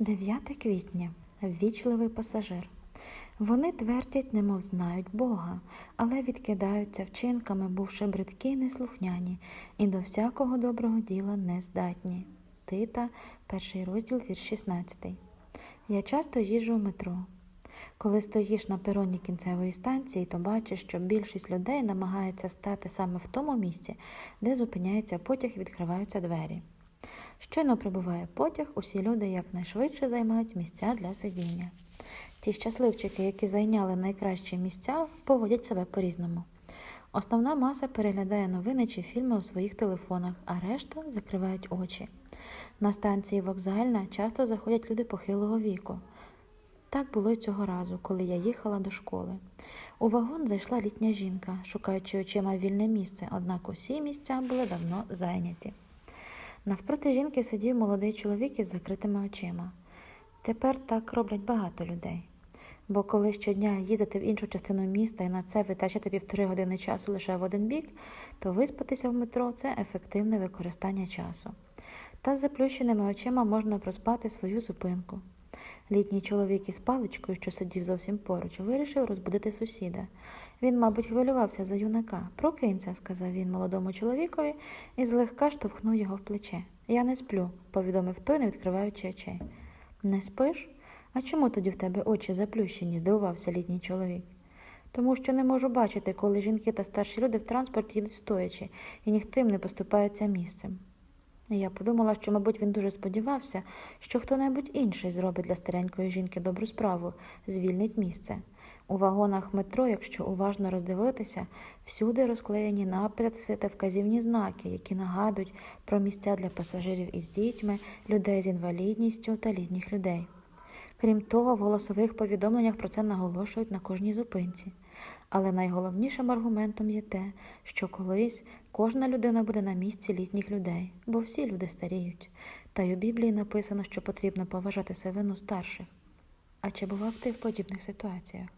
9 квітня. Ввічливий пасажир. Вони твердять, немов знають Бога, але відкидаються вчинками, бувши бридкі й неслухняні, і до всякого доброго діла не здатні. Тита, перший розділ, вірш 16. Я часто їжджу в метро. Коли стоїш на пероні кінцевої станції, то бачиш, що більшість людей намагається стати саме в тому місці, де зупиняється потяг і відкриваються двері. Щойно прибуває потяг, усі люди якнайшвидше займають місця для сидіння. Ті щасливчики, які зайняли найкращі місця, поводять себе по-різному. Основна маса переглядає новини чи фільми у своїх телефонах, а решта закривають очі. На станції вокзальна часто заходять люди похилого віку. Так було й цього разу, коли я їхала до школи. У вагон зайшла літня жінка, шукаючи очима вільне місце, однак усі місця були давно зайняті. Навпроти жінки сидів молодий чоловік із закритими очима. Тепер так роблять багато людей. Бо коли щодня їздити в іншу частину міста і на це витрачати півтори години часу лише в один бік, то виспатися в метро це ефективне використання часу. Та з заплющеними очима можна проспати свою зупинку. Літній чоловік із паличкою, що сидів зовсім поруч, вирішив розбудити сусіда. Він, мабуть, хвилювався за юнака. Прокинься, сказав він молодому чоловікові і злегка штовхнув його в плече. Я не сплю, повідомив той, не відкриваючи очей. Не спиш? А чому тоді в тебе очі заплющені? здивувався літній чоловік. Тому що не можу бачити, коли жінки та старші люди в транспорті їдуть стоячи, і ніхто їм не поступається місцем. Я подумала, що, мабуть, він дуже сподівався, що хто-небудь інший зробить для старенької жінки добру справу, звільнить місце. У вагонах метро, якщо уважно роздивитися, всюди розклеєні написи та вказівні знаки, які нагадують про місця для пасажирів із дітьми, людей з інвалідністю та літніх людей. Крім того, в голосових повідомленнях про це наголошують на кожній зупинці. Але найголовнішим аргументом є те, що колись кожна людина буде на місці літніх людей, бо всі люди старіють. Та й у Біблії написано, що потрібно поважати севину старших. А чи бував ти в подібних ситуаціях?